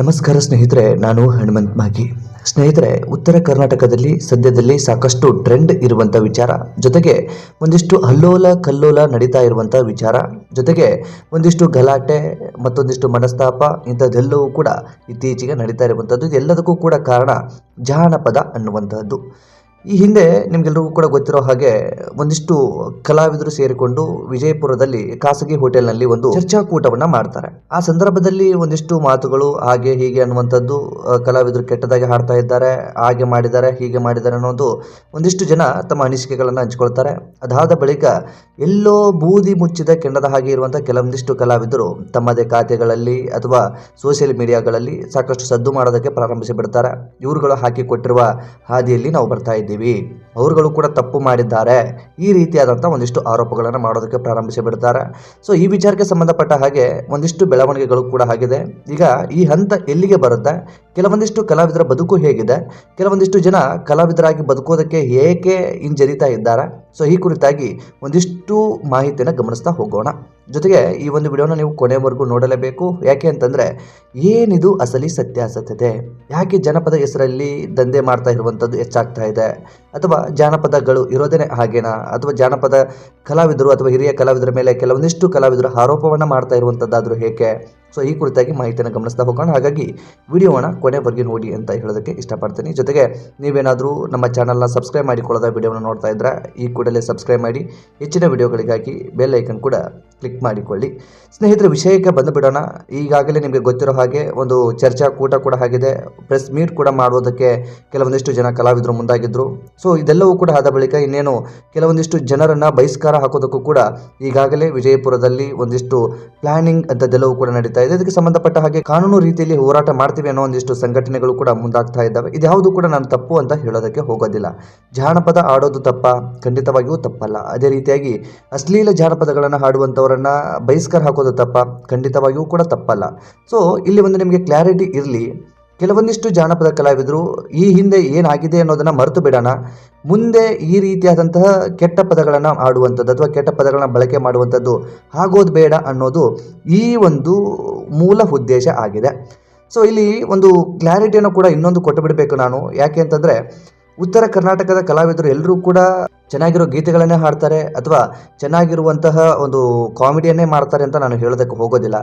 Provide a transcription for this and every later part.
ನಮಸ್ಕಾರ ಸ್ನೇಹಿತರೆ, ನಾನು ಹನುಮಂತ್ ಮಾಗಿ. ಸ್ನೇಹಿತರೆ, ಉತ್ತರ ಕರ್ನಾಟಕದಲ್ಲಿ ಸದ್ಯದಲ್ಲಿ ಸಾಕಷ್ಟು ಟ್ರೆಂಡ್ ಇರುವಂಥ ವಿಚಾರ, ಜೊತೆಗೆ ಒಂದಿಷ್ಟು ಅಲ್ಲೋಲ ಕಲ್ಲೋಲ ನಡೀತಾ ಇರುವಂಥ ವಿಚಾರ, ಜೊತೆಗೆ ಒಂದಿಷ್ಟು ಗಲಾಟೆ ಮತ್ತೊಂದಿಷ್ಟು ಮನಸ್ತಾಪ ಇಂಥದ್ದೆಲ್ಲವೂ ಕೂಡ ಇತ್ತೀಚೆಗೆ ನಡೀತಾ ಇರುವಂಥದ್ದು ಇದೆಲ್ಲದಕ್ಕೂ ಕೂಡ ಕಾರಣ ಜಾನಪದ ಅನ್ನುವಂಥದ್ದು ಈ ಹಿಂದೆ ನಿಮಗೆಲ್ಲರಿಗೂ ಕೂಡ ಗೊತ್ತಿರೋ ಹಾಗೆ ಒಂದಿಷ್ಟು ಕಲಾವಿದರು ಸೇರಿಕೊಂಡು ವಿಜಯಪುರದಲ್ಲಿ ಖಾಸಗಿ ಹೋಟೆಲ್ನಲ್ಲಿ ಒಂದು ಚರ್ಚಾಕೂಟವನ್ನ ಮಾಡ್ತಾರೆ. ಆ ಸಂದರ್ಭದಲ್ಲಿ ಒಂದಿಷ್ಟು ಮಾತುಗಳು ಹಾಗೆ ಹೀಗೆ ಅನ್ನುವಂಥದ್ದು ಕಲಾವಿದರು ಕೆಟ್ಟದಾಗಿ ಹಾಡ್ತಾ ಇದ್ದಾರೆ, ಹಾಗೆ ಮಾಡಿದ್ದಾರೆ, ಹೀಗೆ ಮಾಡಿದ್ದಾರೆ ಅನ್ನೋದು ಒಂದಿಷ್ಟು ಜನ ತಮ್ಮ ಅನಿಸಿಕೆಗಳನ್ನು ಹಂಚ್ಕೊಳ್ತಾರೆ. ಅದಾದ ಬಳಿಕ ಎಲ್ಲೋ ಬೂದಿ ಮುಚ್ಚಿದ ಕೆಂಡದ ಹಾಗೆ ಇರುವಂಥ ಕೆಲವೊಂದಿಷ್ಟು ಕಲಾವಿದರು ತಮ್ಮದೇ ಖಾತೆಗಳಲ್ಲಿ ಅಥವಾ ಸೋಷಿಯಲ್ ಮೀಡಿಯಾಗಳಲ್ಲಿ ಸಾಕಷ್ಟು ಸದ್ದು ಮಾಡೋದಕ್ಕೆ ಪ್ರಾರಂಭಿಸಿ ಬಿಡ್ತಾರೆ ಇವರುಗಳು ಹಾಕಿಕೊಟ್ಟಿರುವ ಹಾದಿಯಲ್ಲಿ ನಾವು ಬರ್ತಾ ಇದ್ದೀವಿ. ಅವರುಗಳು ಕೂಡ ತಪ್ಪು ಮಾಡಿದ್ದಾರೆ. ಈ ರೀತಿಯಾದಂಥ ಒಂದಿಷ್ಟು ಆರೋಪಗಳನ್ನು ಮಾಡೋದಕ್ಕೆ ಪ್ರಾರಂಭಿಸಿ ಬಿಡ್ತಾರೆ ಸೊ ಈ ವಿಚಾರಕ್ಕೆ ಸಂಬಂಧಪಟ್ಟ ಹಾಗೆ ಒಂದಿಷ್ಟು ಬೆಳವಣಿಗೆಗಳು ಕೂಡ ಆಗಿದೆ. ಈಗ ಈ ಹಂತ ಎಲ್ಲಿಗೆ ಬರುತ್ತೆ? ಕೆಲವೊಂದಿಷ್ಟು ಕಲಾವಿದರ ಬದುಕು ಹೇಗಿದೆ, ಕೆಲವೊಂದಿಷ್ಟು ಜನ ಕಲಾವಿದರಾಗಿ ಬದುಕೋದಕ್ಕೆ ಏಕೆ ಹಿಂಜರಿತಾ ಇದ್ದಾರೆ? ಸೊ ಈ ಕುರಿತಾಗಿ ಒಂದಿಷ್ಟು ಮಾಹಿತಿಯನ್ನು ಗಮನಿಸ್ತಾ ಹೋಗೋಣ. ಜೊತೆಗೆ ಈ ಒಂದು ವಿಡಿಯೋನ ನೀವು ಕೊನೆವರೆಗೂ ನೋಡಲೇಬೇಕು. ಯಾಕೆ ಅಂತಂದರೆ, ಏನಿದು ಅಸಲಿ ಸತ್ಯಾಸತ್ಯತೆ? ಯಾಕೆ ಜನಪದ ಹೆಸರಲ್ಲಿ ದಂಧೆ ಮಾಡ್ತಾ ಇರುವಂಥದ್ದು ಹೆಚ್ಚಾಗ್ತಾ ಇದೆ? ಅಥವಾ ಜಾನಪದಗಳು ಇರೋದೇ ಹಾಗೇನಾ? ಅಥವಾ ಜಾನಪದ ಕಲಾವಿದರು ಅಥವಾ ಹಿರಿಯ ಕಲಾವಿದರ ಮೇಲೆ ಕೆಲವೊಂದಿಷ್ಟು ಕಲಾವಿದರು ಆರೋಪವನ್ನು ಮಾಡ್ತಾ ಇರುವಂಥದ್ದಾದರೂ ಹೇಗೆ? ಸೊ ಈ ಕುರಿತಾಗಿ ಮಾಹಿತಿಯನ್ನು ಗಮನಿಸ್ತಾ ಹೋಗೋಣ. ಹಾಗಾಗಿ ವಿಡಿಯೋನ ಕೊನೆವರೆಗೆ ನೋಡಿ ಅಂತ ಹೇಳೋದಕ್ಕೆ ಇಷ್ಟಪಡ್ತೀನಿ. ಜೊತೆಗೆ ನೀವೇನಾದರೂ ನಮ್ಮ ಚಾನಲ್ನ ಸಬ್ಸ್ಕ್ರೈಬ್ ಮಾಡಿಕೊಳ್ಳೋದ ವಿಡಿಯೋನ ನೋಡ್ತಾ ಇದ್ರೆ ಈ ಕೂಡಲೇ ಸಬ್ಸ್ಕ್ರೈಬ್ ಮಾಡಿ, ಹೆಚ್ಚಿನ ವಿಡಿಯೋಗಳಿಗಾಗಿ ಬೆಲ್ ಐಕನ್ ಕೂಡ ಕ್ಲಿಕ್ ಮಾಡಿಕೊಳ್ಳಿ. ಸ್ನೇಹಿತರ, ವಿಷಯಕ್ಕೆ ಬಂದು ಬಿಡೋಣ. ಈಗಾಗಲೇ ನಿಮಗೆ ಗೊತ್ತಿರೋ ಹಾಗೆ ಒಂದು ಚರ್ಚಾ ಕೂಟ ಕೂಡ ಆಗಿದೆ. ಪ್ರೆಸ್ ಮೀಟ್ ಕೂಡ ಮಾಡೋದಕ್ಕೆ ಕೆಲವೊಂದಿಷ್ಟು ಜನ ಕಲಾವಿದರು ಮುಂದಾಗಿದ್ದರು ಸೊ ಇದೆಲ್ಲವೂ ಕೂಡ ಆದ ಬಳಿಕ ಇನ್ನೇನು ಕೆಲವೊಂದಿಷ್ಟು ಜನರನ್ನು ಬಹಿಷ್ಕಾರ ಹಾಕೋದಕ್ಕೂ ಕೂಡ ಈಗಾಗಲೇ ವಿಜಯಪುರದಲ್ಲಿ ಒಂದಿಷ್ಟು ಪ್ಲಾನಿಂಗ್ ಅಂಥದ್ದೆಲ್ಲವೂ ಕೂಡ ನಡೀತಾ ಇದೆ ಇದಕ್ಕೆ ಸಂಬಂಧಪಟ್ಟ ಹಾಗೆ ಕಾನೂನು ರೀತಿಯಲ್ಲಿ ಹೋರಾಟ ಮಾಡ್ತೀವಿ ಅನ್ನೋ ಒಂದಿಷ್ಟು ಸಂಘಟನೆಗಳು ಕೂಡ ಮುಂದಾಗ್ತಾ ಇದ್ದಾವೆ. ಇದ್ಯಾವುದು ಕೂಡ ನಾನು ತಪ್ಪು ಅಂತ ಹೇಳೋದಕ್ಕೆ ಹೋಗೋದಿಲ್ಲ. ಜಾನಪದ ಆಡೋದು ತಪ್ಪ, ಖಂಡಿತವಾಗಿಯೂ ತಪ್ಪಲ್ಲ. ಅದೇ ರೀತಿಯಾಗಿ ಅಶ್ಲೀಲ ಜಾನಪದಗಳನ್ನು ಹಾಡುವಂಥವರನ್ನ ಬಹಿಷ್ಕಾರ ಹಾಕೋದು ತಪ್ಪ, ಖಂಡಿತವಾಗಿಯೂ ಕೂಡ ತಪ್ಪಲ್ಲ. ಸೊ ಇಲ್ಲಿ ಒಂದು ನಿಮಗೆ ಕ್ಲಾರಿಟಿ ಇರಲಿ. ಕೆಲವೊಂದಿಷ್ಟು ಜಾನಪದ ಕಲಾವಿದರು ಈ ಹಿಂದೆ ಏನಾಗಿದೆ ಅನ್ನೋದನ್ನು ಮರೆತು ಬಿಡೋಣ. ಮುಂದೆ ಈ ರೀತಿಯಾದಂತಹ ಕೆಟ್ಟ ಪದಗಳನ್ನು ಆಡುವಂಥದ್ದು ಅಥವಾ ಕೆಟ್ಟ ಪದಗಳನ್ನು ಬಳಕೆ ಮಾಡುವಂಥದ್ದು ಆಗೋದು ಬೇಡ ಅನ್ನೋದು ಈ ಒಂದು ಮೂಲ ಉದ್ದೇಶ ಆಗಿದೆ. ಸೊ ಇಲ್ಲಿ ಒಂದು ಕ್ಲಾರಿಟಿಯನ್ನು ಕೂಡ ಇನ್ನೊಂದು ಕೊಟ್ಟು ಬಿಡಬೇಕು ನಾನು. ಯಾಕೆ ಅಂತಂದರೆ ಉತ್ತರ ಕರ್ನಾಟಕದ ಕಲಾವಿದರು ಎಲ್ಲರೂ ಕೂಡ ಚೆನ್ನಾಗಿರೋ ಗೀತೆಗಳನ್ನೇ ಹಾಡ್ತಾರೆ ಅಥವಾ ಚೆನ್ನಾಗಿರುವಂತಹ ಒಂದು ಕಾಮಿಡಿಯನ್ನೇ ಮಾಡ್ತಾರೆ ಅಂತ ನಾನು ಹೇಳೋದಕ್ಕೆ ಹೋಗೋದಿಲ್ಲ.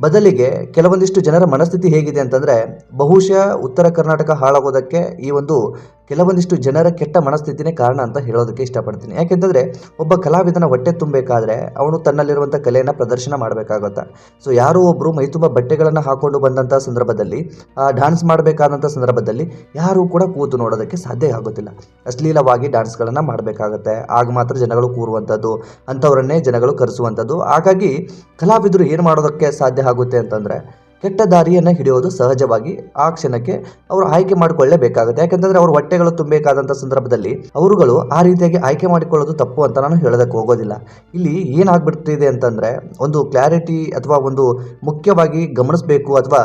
ಬದಲಿಗೆ ಕೆಲವೊಂದಿಷ್ಟು ಜನರ ಮನಸ್ಥಿತಿ ಹೇಗಿದೆ ಅಂತಂದರೆ ಬಹುಶಃ ಉತ್ತರ ಕರ್ನಾಟಕ ಹಾಳಾಗೋದಕ್ಕೆ ಈ ಒಂದು ಕೆಲವೊಂದಿಷ್ಟು ಜನರ ಕೆಟ್ಟ ಮನಸ್ಥಿತಿನೇ ಕಾರಣ ಅಂತ ಹೇಳೋದಕ್ಕೆ ಇಷ್ಟಪಡ್ತೀನಿ. ಯಾಕೆಂತಂದರೆ, ಒಬ್ಬ ಕಲಾವಿದನ ಹೊಟ್ಟೆ ತುಂಬಬೇಕಾದ್ರೆ ಅವನು ತನ್ನಲ್ಲಿರುವಂಥ ಕಲೆಯನ್ನು ಪ್ರದರ್ಶನ ಮಾಡಬೇಕಾಗುತ್ತೆ? ಸೊ ಯಾರೋ ಒಬ್ಬರು ಮೈತುಂಬ ಬಟ್ಟೆಗಳನ್ನು ಹಾಕೊಂಡು ಬಂದಂಥ ಸಂದರ್ಭದಲ್ಲಿ ಡ್ಯಾನ್ಸ್ ಮಾಡಬೇಕಾದಂಥ ಸಂದರ್ಭದಲ್ಲಿ ಯಾರೂ ಕೂಡ ಕೂತು ನೋಡೋದಕ್ಕೆ ಸಾಧ್ಯ ಆಗೋದಿಲ್ಲ. ಅಶ್ಲೀಲವಾಗಿ ಡ್ಯಾನ್ಸ್ಗಳನ್ನು ಮಾಡಬೇಕಾಗತ್ತೆ. ಆಗ ಮಾತ್ರ ಜನಗಳು ಕೂರುವಂಥದ್ದು ಅಂಥವರನ್ನೇ ಜನಗಳು ಕರೆಸುವಂಥದ್ದು ಹಾಗಾಗಿ ಕಲಾವಿದರು ಏನು ಮಾಡೋದಕ್ಕೆ ಸಾಧ್ಯ ಆಗುತ್ತೆ ಅಂತಂದರೆ ಕೆಟ್ಟ ದಾರಿಯನ್ನು ಹಿಡಿಯೋದು ಸಹಜವಾಗಿ ಆ ಕ್ಷಣಕ್ಕೆ ಅವರು ಆಯ್ಕೆ ಮಾಡಿಕೊಳ್ಳೇಬೇಕಾಗುತ್ತೆ. ಯಾಕೆಂದ್ರೆ ಅವ್ರ ಹೊಟ್ಟೆಗಳು ತುಂಬಬೇಕಾದಂಥ ಸಂದರ್ಭದಲ್ಲಿ ಅವರುಗಳು ಆ ರೀತಿಯಾಗಿ ಆಯ್ಕೆ ಮಾಡಿಕೊಳ್ಳೋದು ತಪ್ಪು ಅಂತ ನಾನು ಹೇಳೋದಕ್ಕೆ ಹೋಗೋದಿಲ್ಲ. ಇಲ್ಲಿ ಏನಾಗ್ಬಿಡ್ತಿದೆ ಅಂತಂದರೆ ಒಂದು ಕ್ಲಾರಿಟಿ ಅಥವಾ ಒಂದು ಮುಖ್ಯವಾಗಿ ಗಮನಿಸಬೇಕು ಅಥವಾ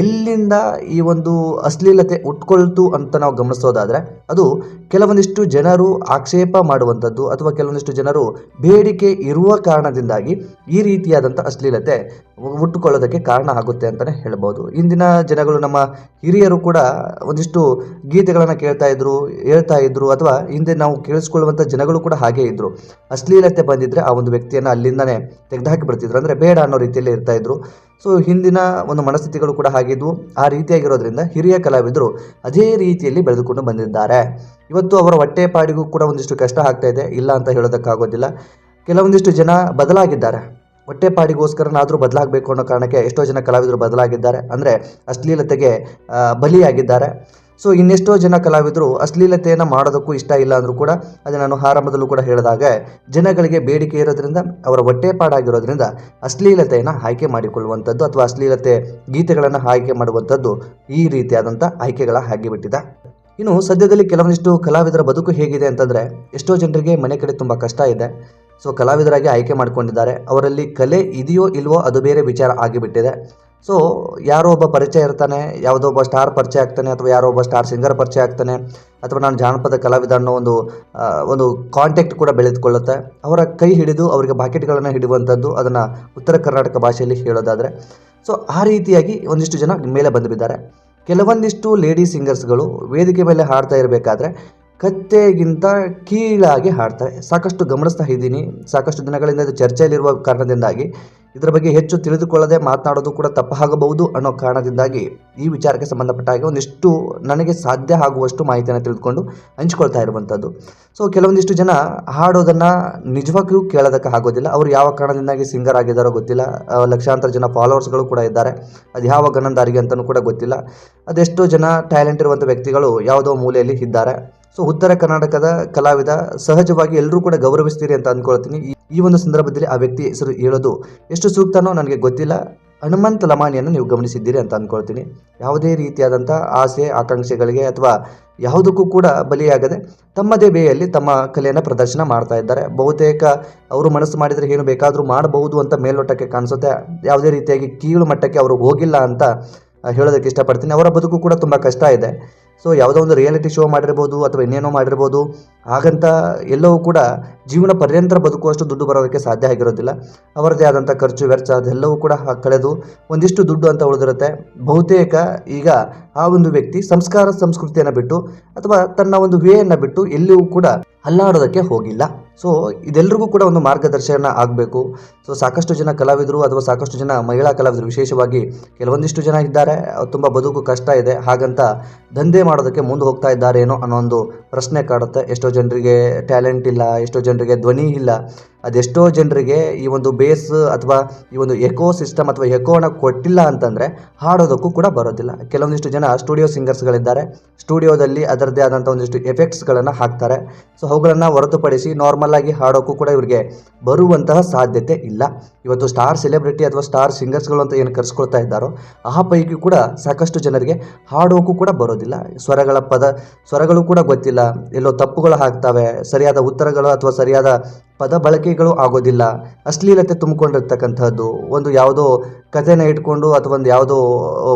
ಎಲ್ಲಿಂದ ಈ ಒಂದು ಅಶ್ಲೀಲತೆ ಉಟ್ಕೊಳ್ತು ಅಂತ ನಾವು ಗಮನಿಸೋದಾದರೆ ಅದು ಕೆಲವೊಂದಿಷ್ಟು ಜನರು ಆಕ್ಷೇಪ ಮಾಡುವಂಥದ್ದು ಅಥವಾ ಕೆಲವೊಂದಿಷ್ಟು ಜನರು ಬೇಡಿಕೆ ಇರುವ ಕಾರಣದಿಂದಾಗಿ ಈ ರೀತಿಯಾದಂಥ ಅಶ್ಲೀಲತೆ ಹುಟ್ಟುಕೊಳ್ಳೋದಕ್ಕೆ ಕಾರಣ ಆಗುತ್ತೆ ಅಂತಲೇ ಹೇಳ್ಬೋದು. ಇಂದಿನ ಜನಗಳು ನಮ್ಮ ಹಿರಿಯರು ಕೂಡ ಒಂದಿಷ್ಟು ಗೀತೆಗಳನ್ನು ಕೇಳ್ತಾ ಇದ್ರು, ಹೇಳ್ತಾ ಇದ್ರು ಅಥವಾ ಹಿಂದೆ ನಾವು ಕೇಳಿಸ್ಕೊಳ್ಳುವಂಥ ಜನಗಳು ಕೂಡ ಹಾಗೆ ಇದ್ರು. ಅಶ್ಲೀಲತೆ ಬಂದಿದ್ರೆ ಆ ಒಂದು ವ್ಯಕ್ತಿಯನ್ನು ಅಲ್ಲಿಂದನೇ ತೆಗೆದುಹಾಕಿ ಬಿಡ್ತಿದ್ರು. ಅಂದರೆ ಬೇಡ ಅನ್ನೋ ರೀತಿಯಲ್ಲಿ ಇರ್ತಾ ಇದ್ರು. ಸೊ ಹಿಂದಿನ ಒಂದು ಮನಸ್ಥಿತಿಗಳು ಕೂಡ ಹಾಗಿದ್ವು ಆ ರೀತಿಯಾಗಿರೋದ್ರಿಂದ ಹಿರಿಯ ಕಲಾವಿದರು ಅದೇ ರೀತಿಯಲ್ಲಿ ಬೆಳೆದುಕೊಂಡು ಬಂದಿದ್ದಾರೆ. ಇವತ್ತು ಅವರ ಹೊಟ್ಟೆ ಪಾಡಿಗೂ ಕೂಡ ಒಂದಿಷ್ಟು ಕಷ್ಟ ಆಗ್ತಾ ಇದೆ. ಇಲ್ಲ ಅಂತ ಹೇಳೋದಕ್ಕಾಗೋದಿಲ್ಲ. ಕೆಲವೊಂದಿಷ್ಟು ಜನ ಬದಲಾಗಿದ್ದಾರೆ. ಹೊಟ್ಟೆ ಪಾಡಿಗೋಸ್ಕರನಾದರೂ ಬದಲಾಗಬೇಕು ಅನ್ನೋ ಕಾರಣಕ್ಕೆ ಎಷ್ಟೋ ಜನ ಕಲಾವಿದರು ಬದಲಾಗಿದ್ದಾರೆ. ಅಂದರೆ ಅಶ್ಲೀಲತೆಗೆ ಬಲಿಯಾಗಿದ್ದಾರೆ. ಸೊ, ಇನ್ನೆಷ್ಟೋ ಜನ ಕಲಾವಿದರು ಅಶ್ಲೀಲತೆಯನ್ನು ಮಾಡೋದಕ್ಕೂ ಇಷ್ಟ ಇಲ್ಲ ಅಂದರೂ ಕೂಡ ಅದು ನಾನು ಆರಂಭದಲ್ಲೂ ಕೂಡ ಹೇಳಿದಾಗ ಜನಗಳಿಗೆ ಬೇಡಿಕೆ ಇರೋದ್ರಿಂದ, ಅವರ ಹೊಟ್ಟೆ ಪಾಡಾಗಿರೋದ್ರಿಂದ ಅಶ್ಲೀಲತೆಯನ್ನು ಆಯ್ಕೆ ಮಾಡಿಕೊಳ್ಳುವಂಥದ್ದು ಅಥವಾ ಅಶ್ಲೀಲತೆ ಗೀತೆಗಳನ್ನು ಆಯ್ಕೆ ಮಾಡುವಂಥದ್ದು ಈ ರೀತಿಯಾದಂಥ ಆಯ್ಕೆಗಳ ಆಗಿಬಿಟ್ಟಿದೆ. ಇನ್ನು ಸದ್ಯದಲ್ಲಿ ಕೆಲವೊಂದಿಷ್ಟು ಕಲಾವಿದರ ಬದುಕು ಹೇಗಿದೆ ಅಂತಂದರೆ ಎಷ್ಟೋ ಜನರಿಗೆ ಮನೆ ಕಡೆ ತುಂಬ ಕಷ್ಟ ಇದೆ. ಸೊ ಕಲಾವಿದರಾಗಿ ಆಯ್ಕೆ ಮಾಡಿಕೊಂಡಿದ್ದಾರೆ. ಅವರಲ್ಲಿ ಕಲೆ ಇದೆಯೋ ಇಲ್ವೋ ಅದು ಬೇರೆ ವಿಚಾರ ಆಗಿಬಿಟ್ಟಿದೆ. ಸೊ ಯಾರೋ ಒಬ್ಬ ಪರಿಚಯ ಇರ್ತಾನೆ, ಯಾವುದೋ ಒಬ್ಬ ಸ್ಟಾರ್ ಪರಿಚಯ ಆಗ್ತಾನೆ, ಅಥವಾ ಯಾರೋ ಒಬ್ಬ ಸ್ಟಾರ್ ಸಿಂಗರ್ ಪರಿಚಯ ಆಗ್ತಾನೆ, ಅಥವಾ ನಾನು ಜಾನಪದ ಕಲಾವಿದ ಅನ್ನೋ ಒಂದು ಒಂದು ಕಾಂಟ್ಯಾಕ್ಟ್ ಕೂಡ ಬೆಳೆದುಕೊಳ್ಳುತ್ತೆ. ಅವರ ಕೈ ಹಿಡಿದು ಅವರಿಗೆ ಬಾಕೆಟ್ಗಳನ್ನು ಹಿಡಿಯುವಂಥದ್ದು ಅದನ್ನು ಉತ್ತರ ಕರ್ನಾಟಕ ಭಾಷೆಯಲ್ಲಿ ಹೇಳೋದಾದರೆ. ಸೊ ಆ ರೀತಿಯಾಗಿ ಒಂದಿಷ್ಟು ಜನ ಮೇಲೆ ಬಂದು ಬಿದ್ದಾರೆ. ಕೆಲವೊಂದಿಷ್ಟು ಲೇಡಿ ಸಿಂಗರ್ಸ್ಗಳು ವೇದಿಕೆ ಮೇಲೆ ಹಾಡ್ತಾ ಇರಬೇಕಾದ್ರೆ ಕತ್ತೆಗಿಂತ ಕೀಳಾಗಿ ಹಾಡ್ತಾರೆ. ಸಾಕಷ್ಟು ಗಮನಿಸ್ತಾ ಇದ್ದೀನಿ. ಸಾಕಷ್ಟು ದಿನಗಳಿಂದ ಇದು ಚರ್ಚೆಯಲ್ಲಿರುವ ಕಾರಣದಿಂದಾಗಿ ಇದರ ಬಗ್ಗೆ ಹೆಚ್ಚು ತಿಳಿದುಕೊಳ್ಳದೆ ಮಾತನಾಡೋದು ಕೂಡ ತಪ್ಪಾಗಬಹುದು ಅನ್ನೋ ಕಾರಣದಿಂದಾಗಿ ಈ ವಿಚಾರಕ್ಕೆ ಸಂಬಂಧಪಟ್ಟ ಹಾಗೆ ಒಂದಿಷ್ಟು ನನಗೆ ಸಾಧ್ಯ ಆಗುವಷ್ಟು ಮಾಹಿತಿಯನ್ನು ತಿಳಿದುಕೊಂಡು ಹಂಚ್ಕೊಳ್ತಾ ಇರುವಂಥದ್ದು. ಸೊ ಕೆಲವೊಂದಿಷ್ಟು ಜನ ಹಾಡೋದನ್ನು ನಿಜವಾಗಿಯೂ ಕೇಳೋದಕ್ಕೆ ಆಗೋದಿಲ್ಲ. ಅವರು ಯಾವ ಕಾರಣದಿಂದಾಗಿ ಸಿಂಗರ್ ಆಗಿದ್ದಾರೋ ಗೊತ್ತಿಲ್ಲ. ಲಕ್ಷಾಂತರ ಜನ ಫಾಲೋವರ್ಸ್ಗಳು ಕೂಡ ಇದ್ದಾರೆ. ಅದು ಯಾವ ಗಣಂದಾರಿಗೆ ಅಂತಲೂ ಕೂಡ ಗೊತ್ತಿಲ್ಲ. ಅದೆಷ್ಟೋ ಜನ ಟ್ಯಾಲೆಂಟ್ ಇರುವಂಥ ವ್ಯಕ್ತಿಗಳು ಯಾವುದೋ ಮೂಲೆಯಲ್ಲಿ ಇದ್ದಾರೆ. ಸೊ ಉತ್ತರ ಕರ್ನಾಟಕದ ಕಲಾವಿದ, ಸಹಜವಾಗಿ ಎಲ್ಲರೂ ಕೂಡ ಗೌರವಿಸ್ತೀರಿ ಅಂತ ಅಂದ್ಕೊಳ್ತೀನಿ. ಈ- ಒಂದು ಸಂದರ್ಭದಲ್ಲಿ ಆ ವ್ಯಕ್ತಿ ಹೆಸರು ಹೇಳೋದು ಎಷ್ಟು ಸೂಕ್ತನೋ ನನಗೆ ಗೊತ್ತಿಲ್ಲ. ಹನುಮಂತ ಲಮಾಣಿಯನ್ನು ನೀವು ಗಮನಿಸಿದ್ದೀರಿ ಅಂತ ಅಂದ್ಕೊಳ್ತೀನಿ. ಯಾವುದೇ ರೀತಿಯಾದಂಥ ಆಸೆ, ಆಕಾಂಕ್ಷೆಗಳಿಗೆ ಅಥವಾ ಯಾವುದಕ್ಕೂ ಕೂಡ ಬಲಿಯಾಗದೆ ತಮ್ಮದೇ ಬೇಯಲ್ಲಿ ತಮ್ಮ ಕಲೆಯನ್ನು ಪ್ರದರ್ಶನ ಮಾಡ್ತಾ ಇದ್ದಾರೆ. ಬಹುತೇಕ ಅವರು ಮನಸ್ಸು ಮಾಡಿದರೆ ಏನು ಬೇಕಾದರೂ ಮಾಡಬಹುದು ಅಂತ ಮೇಲ್ನೋಟಕ್ಕೆ ಕಾಣಿಸುತ್ತೆ. ಯಾವುದೇ ರೀತಿಯಾಗಿ ಕೀಳು ಮಟ್ಟಕ್ಕೆ ಅವರು ಹೋಗಿಲ್ಲ ಅಂತ ಹೇಳೋದಕ್ಕೆ ಇಷ್ಟಪಡ್ತೀನಿ. ಅವರ ಬದುಕು ಕೂಡ ತುಂಬ ಕಷ್ಟ ಇದೆ. ಸೊ ಯಾವುದೋ ಒಂದು ರಿಯಾಲಿಟಿ ಶೋ ಮಾಡಿರ್ಬೋದು ಅಥವಾ ಇನ್ನೇನೋ ಮಾಡಿರ್ಬೋದು, ಹಾಗಂತ ಎಲ್ಲವೂ ಕೂಡ ಜೀವನ ಪರ್ಯಂತರ ಬದುಕುವಷ್ಟು ದುಡ್ಡು ಬರೋದಕ್ಕೆ ಸಾಧ್ಯ ಆಗಿರೋದಿಲ್ಲ. ಅವರದೇ ಆದಂಥ ಖರ್ಚು ವೆಚ್ಚ ಅದೆಲ್ಲವೂ ಕೂಡ ಕಳೆದು ಒಂದಿಷ್ಟು ದುಡ್ಡು ಅಂತ ಉಳಿದಿರುತ್ತೆ. ಬಹುತೇಕ ಈಗ ಆ ಒಂದು ವ್ಯಕ್ತಿ ಸಂಸ್ಕಾರ ಸಂಸ್ಕೃತಿಯನ್ನು ಬಿಟ್ಟು ಅಥವಾ ತನ್ನ ಒಂದು ವೇಯನ್ನು ಬಿಟ್ಟು ಎಲ್ಲಿಯೂ ಕೂಡ ಅಲ್ಲಾಡೋದಕ್ಕೆ ಹೋಗಿಲ್ಲ. ಸೊ ಇದೆಲ್ಲರಿಗೂ ಕೂಡ ಒಂದು ಮಾರ್ಗದರ್ಶನ ಆಗಬೇಕು. ಸೊ ಸಾಕಷ್ಟು ಜನ ಕಲಾವಿದರು ಅಥವಾ ಸಾಕಷ್ಟು ಜನ ಮಹಿಳಾ ಕಲಾವಿದರು ವಿಶೇಷವಾಗಿ ಕೆಲವೊಂದಿಷ್ಟು ಜನ ಇದ್ದಾರೆ. ತುಂಬ ಬದುಕು ಕಷ್ಟ ಇದೆ. ಹಾಗಂತ ದಂಧೆ ಮಾಡೋದಕ್ಕೆ ಮುಂದೆ ಹೋಗ್ತಾ ಇದ್ದಾರೇನೋ ಅನ್ನೋ ಒಂದು ಪ್ರಶ್ನೆ ಕಾಡುತ್ತೆ. ಎಷ್ಟೋ ಜನರಿಗೆ ಟ್ಯಾಲೆಂಟ್ ಇಲ್ಲ, ಎಷ್ಟೋ ಜನರಿಗೆ ಧ್ವನಿ ಇಲ್ಲ. ಅದೆಷ್ಟೋ ಜನರಿಗೆ ಈ ಒಂದು ಬೇಸ್ ಅಥವಾ ಈ ಒಂದು ಎಕೋ ಸಿಸ್ಟಮ್ ಅಥವಾ ಎಕೋನ ಕೊಟ್ಟಿಲ್ಲ ಅಂತಂದರೆ ಹಾಡೋದಕ್ಕೂ ಕೂಡ ಬರೋದಿಲ್ಲ. ಕೆಲವೊಂದಿಷ್ಟು ಜನ ಸ್ಟುಡಿಯೋ ಸಿಂಗರ್ಸ್ಗಳಿದ್ದಾರೆ ಸ್ಟುಡಿಯೋದಲ್ಲಿ ಅದರದ್ದೇ ಆದಂಥ ಒಂದಿಷ್ಟು ಎಫೆಕ್ಟ್ಸ್ಗಳನ್ನು ಹಾಕ್ತಾರೆ. ಸೊ ಅವುಗಳನ್ನು ಹೊರತುಪಡಿಸಿ ನಾರ್ಮಲ್ ಆಗಿ ಹಾಡೋಕ್ಕೂ ಕೂಡ ಇವರಿಗೆ ಬರುವಂತಹ ಸಾಧ್ಯತೆ ಇಲ್ಲ. ಇವತ್ತು ಸ್ಟಾರ್ ಸೆಲೆಬ್ರಿಟಿ ಅಥವಾ ಸ್ಟಾರ್ ಸಿಂಗರ್ಸ್ಗಳು ಅಂತ ಏನು ಕರೆಸ್ಕೊಳ್ತಾ ಇದ್ದಾರೋ, ಆ ಪೈಕಿ ಕೂಡ ಸಾಕಷ್ಟು ಜನರಿಗೆ ಹಾಡೋಕ್ಕೂ ಕೂಡ ಬರೋದಿಲ್ಲ. ಸ್ವರಗಳ ಪದ, ಸ್ವರಗಳು ಕೂಡ ಗೊತ್ತಿಲ್ಲ. ಎಲ್ಲೋ ತಪ್ಪುಗಳು ಆಗ್ತವೆ, ಸರಿಯಾದ ಉತ್ತರಗಳು ಅಥವಾ ಸರಿಯಾದ ಪದ ಬಳಕೆಗಳು ಆಗೋದಿಲ್ಲ. ಅಶ್ಲೀಲತೆ ತುಂಬಿಕೊಂಡಿರ್ತಕ್ಕಂಥದ್ದು. ಒಂದು ಯಾವುದೋ ಕಥೆನ ಇಟ್ಕೊಂಡು ಅಥವಾ ಒಂದು ಯಾವುದೋ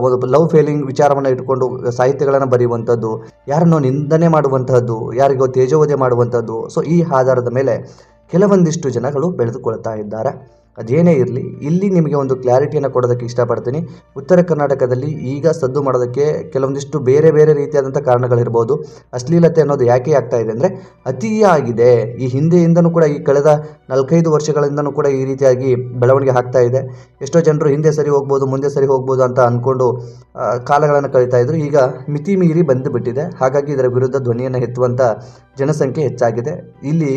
ಒಂದು ಲವ್ ಫೇಲಿಂಗ್ ವಿಚಾರವನ್ನು ಇಟ್ಕೊಂಡು ಸಾಹಿತ್ಯಗಳನ್ನು ಬರೆಯುವಂಥದ್ದು, ಯಾರನ್ನೋ ನಿಂದನೆ ಮಾಡುವಂಥದ್ದು, ಯಾರಿಗೋ ತೇಜೋವಧೆ ಮಾಡುವಂಥದ್ದು. ಸೊ ಈ ಆಧಾರದ ಮೇಲೆ ಕೆಲವೊಂದಿಷ್ಟು ಜನಗಳು ಬೆಳೆದುಕೊಳ್ತಾ ಇದ್ದಾರೆ. ಅದೇನೇ ಇರಲಿ, ಇಲ್ಲಿ ನಿಮಗೆ ಒಂದು ಕ್ಲಾರಿಟಿಯನ್ನು ಕೊಡೋದಕ್ಕೆ ಇಷ್ಟಪಡ್ತೀನಿ. ಉತ್ತರ ಕರ್ನಾಟಕದಲ್ಲಿ ಈಗ ಸದ್ದು ಮಾಡೋದಕ್ಕೆ ಕೆಲವೊಂದಿಷ್ಟು ಬೇರೆ ಬೇರೆ ರೀತಿಯಾದಂಥ ಕಾರಣಗಳಿರ್ಬೋದು. ಅಶ್ಲೀಲತೆ ಅನ್ನೋದು ಯಾಕೆ ಆಗ್ತಾ ಇದೆ ಅಂದರೆ ಅತಿಯಾಗಿದೆ ಈ ಹಿಂದೆಯಿಂದನೂ ಕೂಡ ಈ ಕಳೆದ ನಾಲ್ಕೈದು ವರ್ಷಗಳಿಂದನೂ ಕೂಡ ಈ ರೀತಿಯಾಗಿ ಬೆಳವಣಿಗೆ ಆಗ್ತಾ ಇದೆ. ಎಷ್ಟೋ ಜನರು ಹಿಂದೆ ಸರಿ ಹೋಗ್ಬೋದು, ಮುಂದೆ ಸರಿ ಹೋಗ್ಬೋದು ಅಂತ ಅಂದ್ಕೊಂಡು ಕಾಲಗಳನ್ನು ಕಳೀತಾ ಇದ್ರು. ಈಗ ಮಿತಿ ಮೀರಿ ಬಂದುಬಿಟ್ಟಿದೆ ಹಾಗಾಗಿ ಇದರ ವಿರುದ್ಧ ಧ್ವನಿಯನ್ನು ಎತ್ತುವಂಥ ಜನಸಂಖ್ಯೆ ಹೆಚ್ಚಾಗಿದೆ. ಇಲ್ಲಿ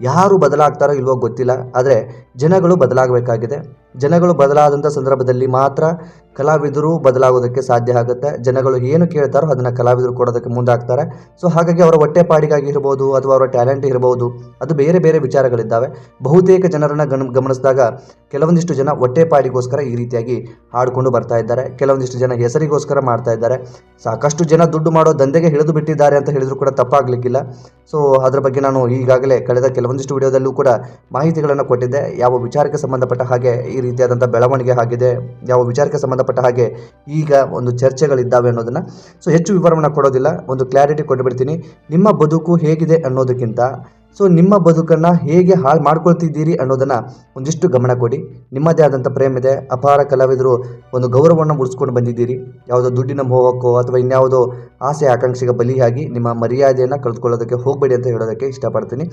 ಯಾರು ಬದಲಾಗ್ತಾರೋ ಇಲ್ವೋ ಗೊತ್ತಿಲ್ಲ. ಆದರೆ ಜನಗಳು ಬದಲಾಗಬೇಕಾಗಿದೆ. ಜನಗಳು ಬದಲಾದಂಥ ಸಂದರ್ಭದಲ್ಲಿ ಮಾತ್ರ ಕಲಾವಿದರು ಬದಲಾಗೋದಕ್ಕೆ ಸಾಧ್ಯ ಆಗುತ್ತೆ. ಜನಗಳು ಏನು ಕೇಳ್ತಾರೋ ಅದನ್ನು ಕಲಾವಿದರು ಕೊಡೋದಕ್ಕೆ ಮುಂದಾಗ್ತಾರೆ. ಸೊ ಹಾಗಾಗಿ ಅವರ ಹೊಟ್ಟೆಪಾಡಿಗಾಗಿ ಇರ್ಬೋದು ಅಥವಾ ಅವರ ಟ್ಯಾಲೆಂಟ್ ಇರ್ಬೋದು, ಅದು ಬೇರೆ ಬೇರೆ ವಿಚಾರಗಳಿದ್ದಾವೆ. ಬಹುತೇಕ ಜನರನ್ನು ಗಮ ಗಮನಿಸಿದಾಗ ಕೆಲವೊಂದಿಷ್ಟು ಜನ ಹೊಟ್ಟೆಪಾಡಿಗೋಸ್ಕರ ಈ ರೀತಿಯಾಗಿ ಹಾಡಿಕೊಂಡು ಬರ್ತಾ ಇದ್ದಾರೆ. ಕೆಲವೊಂದಿಷ್ಟು ಜನ ಹೆಸರಿಗೋಸ್ಕರ ಮಾಡ್ತಾ ಇದ್ದಾರೆ. ಸಾಕಷ್ಟು ಜನ ದುಡ್ಡು ಮಾಡೋ ದಂಧೆಗೆ ಹಿಡಿದು ಬಿಟ್ಟಿದ್ದಾರೆ ಅಂತ ಹೇಳಿದ್ರು ಕೂಡ ತಪ್ಪಾಗಲಿಕ್ಕಿಲ್ಲ. ಸೊ ಅದರ ಬಗ್ಗೆ ನಾನು ಈಗಾಗಲೇ ಕಳೆದ ಕೆಲವೊಂದಿಷ್ಟು ವಿಡಿಯೋದಲ್ಲೂ ಕೂಡ ಮಾಹಿತಿಗಳನ್ನು ಕೊಟ್ಟಿದ್ದೆ. ಯಾವ ವಿಚಾರಕ್ಕೆ ಸಂಬಂಧಪಟ್ಟ ಹಾಗೆ ಈ ರೀತಿಯಾದಂಥ ಬೆಳವಣಿಗೆ ಆಗಿದೆ, ಯಾವ ವಿಚಾರಕ್ಕೆ ಸಂಬಂಧಪಟ್ಟ ಹಾಗೆ ಈಗ ಒಂದು ಚರ್ಚೆಗಳಿದ್ದಾವೆ ಅನ್ನೋದನ್ನು. ಸೊ ಹೆಚ್ಚು ವಿವರವನ್ನು ಕೊಡೋದಿಲ್ಲ. ಒಂದು ಕ್ಲಾರಿಟಿ ಕೊಟ್ಟುಬಿಡ್ತೀನಿ ನಿಮ್ಮ ಬದುಕು ಹೇಗಿದೆ ಅನ್ನೋದಕ್ಕಿಂತ ಸೊ ನಿಮ್ಮ ಬದುಕನ್ನು ಹೇಗೆ ಹಾಳು ಮಾಡ್ಕೊಳ್ತಿದ್ದೀರಿ ಅನ್ನೋದನ್ನು ಒಂದಿಷ್ಟು ಗಮನ ಕೊಡಿ. ನಿಮ್ಮದೇ ಆದಂಥ ಪ್ರೇಮ ಇದೆ. ಅಪಾರ ಕಲಾವಿದರು ಒಂದು ಗೌರವವನ್ನು ಉಳಿಸ್ಕೊಂಡು ಬಂದಿದ್ದೀರಿ. ಯಾವುದೋ ದುಡ್ಡಿನ ಮೋಹಕ್ಕೋ ಅಥವಾ ಇನ್ಯಾವುದೋ ಆಸೆ ಆಕಾಂಕ್ಷೆಗೆ ಬಲಿಯಾಗಿ ನಿಮ್ಮ ಮರ್ಯಾದೆಯನ್ನು ಕಳೆದುಕೊಳ್ಳೋದಕ್ಕೆ ಹೋಗಬೇಡಿ ಅಂತ ಹೇಳೋದಕ್ಕೆ ಇಷ್ಟಪಡ್ತೀನಿ.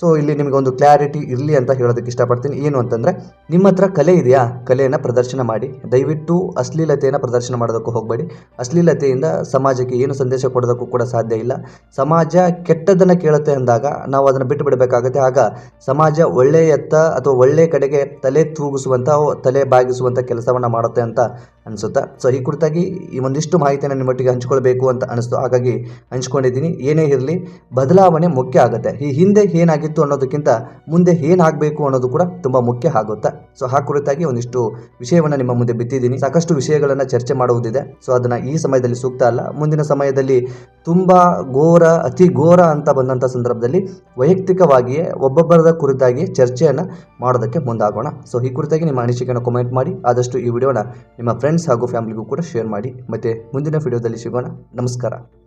ಸೊ ಇಲ್ಲಿ ನಿಮಗೆ ಒಂದು ಕ್ಲಾರಿಟಿ ಇರಲಿ ಅಂತ ಹೇಳೋದಕ್ಕೆ ಇಷ್ಟಪಡ್ತೀನಿ. ಏನು ಅಂತಂದರೆ ನಿಮ್ಮ ಹತ್ರ ಕಲೆ ಇದೆಯಾ? ಕಲೆಯನ್ನು ಪ್ರದರ್ಶನ ಮಾಡಿ. ದಯವಿಟ್ಟು ಅಶ್ಲೀಲತೆಯನ್ನು ಪ್ರದರ್ಶನ ಮಾಡೋದಕ್ಕೂ ಹೋಗಬೇಡಿ. ಅಶ್ಲೀಲತೆಯಿಂದ ಸಮಾಜಕ್ಕೆ ಏನು ಸಂದೇಶ ಕೊಡೋದಕ್ಕೂ ಕೂಡ ಸಾಧ್ಯ ಇಲ್ಲ. ಸಮಾಜ ಕೆಟ್ಟದನ್ನು ಕೇಳುತ್ತೆ ಅಂದಾಗ ನಾವು ಅದನ್ನು ಬಿಟ್ಟು ಬಿಡಬೇಕಾಗುತ್ತೆ ಆಗ ಸಮಾಜ ಒಳ್ಳೆಯತ್ತ ಅಥವಾ ಒಳ್ಳೆಯ ಕಡೆಗೆ ತಲೆ ತೂಗಿಸುವಂಥ ತಲೆ ಬಾಗಿಸುವಂಥ ಕೆಲಸವನ್ನ ಮಾಡುತ್ತೆ ಅಂತ ಅನಿಸುತ್ತೆ. ಸೊ ಈ ಕುರಿತಾಗಿ ಈ ಒಂದಿಷ್ಟು ಮಾಹಿತಿಯನ್ನು ನಿಮ್ಮೊಟ್ಟಿಗೆ ಹಂಚ್ಕೊಳ್ಬೇಕು ಅಂತ ಅನಿಸ್ತು. ಹಾಗಾಗಿ ಹಂಚ್ಕೊಂಡಿದ್ದೀನಿ. ಏನೇ ಇರಲಿ, ಬದಲಾವಣೆ ಮುಖ್ಯ ಆಗುತ್ತೆ. ಈ ಹಿಂದೆ ಏನಾಗಿತ್ತು ಅನ್ನೋದಕ್ಕಿಂತ ಮುಂದೆ ಏನಾಗಬೇಕು ಅನ್ನೋದು ಕೂಡ ತುಂಬ ಮುಖ್ಯ ಆಗುತ್ತೆ. ಸೊ ಆ ಕುರಿತಾಗಿ ಒಂದಿಷ್ಟು ವಿಷಯವನ್ನು ನಿಮ್ಮ ಮುಂದೆ ಬಿತ್ತಿದ್ದೀನಿ. ಸಾಕಷ್ಟು ವಿಷಯಗಳನ್ನು ಚರ್ಚೆ ಮಾಡುವುದಿದೆ. ಸೊ ಅದನ್ನು ಈ ಸಮಯದಲ್ಲಿ ಸೂಕ್ತ ಅಲ್ಲ. ಮುಂದಿನ ಸಮಯದಲ್ಲಿ ತುಂಬ ಘೋರ, ಅತಿ ಘೋರ ಅಂತ ಬಂದಂಥ ಸಂದರ್ಭದಲ್ಲಿ ವೈಯಕ್ತಿಕವಾಗಿಯೇ ಒಬ್ಬೊಬ್ಬರದ ಕುರಿತಾಗಿ ಚರ್ಚೆಯನ್ನು ಮಾಡೋದಕ್ಕೆ ಮುಂದಾಗೋಣ. ಸೊ ಈ ಕುರಿತಾಗಿ ನಿಮ್ಮ ಅನಿಸಿಕೆಯನ್ನು ಕಮೆಂಟ್ ಮಾಡಿ. ಆದಷ್ಟು ಈ ವಿಡಿಯೋನ ನಿಮ್ಮ ಫ್ರೆಂಡ್ಸ್ ಹಾಗೂ ಫ್ಯಾಮಿಲಿಗೂ ಕೂಡ ಶೇರ್ ಮಾಡಿ. ಮತ್ತು ಮುಂದಿನ ವಿಡಿಯೋದಲ್ಲಿ ಸಿಗೋಣ. ನಮಸ್ಕಾರ.